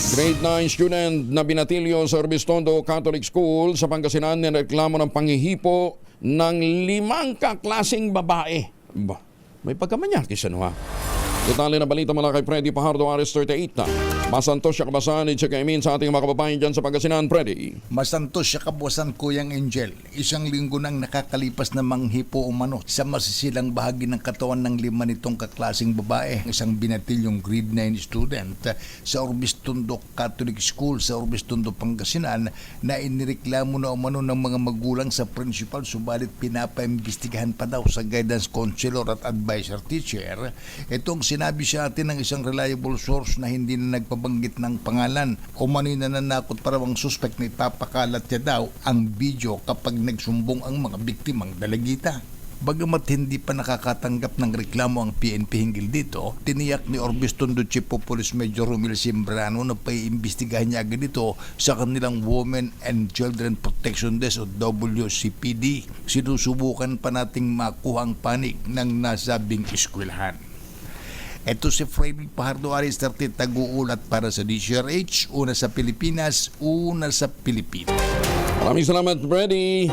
Grade 9 student na binatilyo sa Orbistondo Catholic School sa Pangasinan nireklamo ng panghihipo ng limang kaklasing babae. Ba, may pagkamanyakis ano ha? Detalye na balita mula kay Freddy Pajardo Ares 38 na. Masantos siya kabasahan ni Chika Emin sa ating mga kababayan dyan sa Pangasinan, Freddy. Masantos siya kabuwasan Kuyang Angel. Isang linggo nang nakakalipas na manghipo umano sa masisilang bahagi ng katawan ng lima nitong kaklasing babae. Isang binatilyong grade 9 student sa Orbistondo Catholic School sa Orbistondo, Pangasinan na inireklamo na umano ng mga magulang sa principal subalit pinapaimbestigahan pa daw sa guidance counselor at advisor teacher. Itong sinabi sa atin ng isang reliable source na hindi na nagpabanggit ng pangalan. Umano'y nananakot para ang suspect na ipapakalat niya daw ang video kapag nagsumbong ang mga biktimang dalagita. Bagamat hindi pa nakakatanggap ng reklamo ang PNP hinggil dito, tiniyak ni Orbistondo Chief of Police Major Romil Simbrano na paiimbestigahan niya agad ito sa kanilang Women and Children Protection Desk o WCPD. Sinusubukan pa nating makuha ang panig ng nasabing eskwelahan. Ito si Freddy Pajardo Aris 30 taguulat para sa DCRH, una sa Pilipinas, una sa Pilipinas. Maraming salamat, Freddy.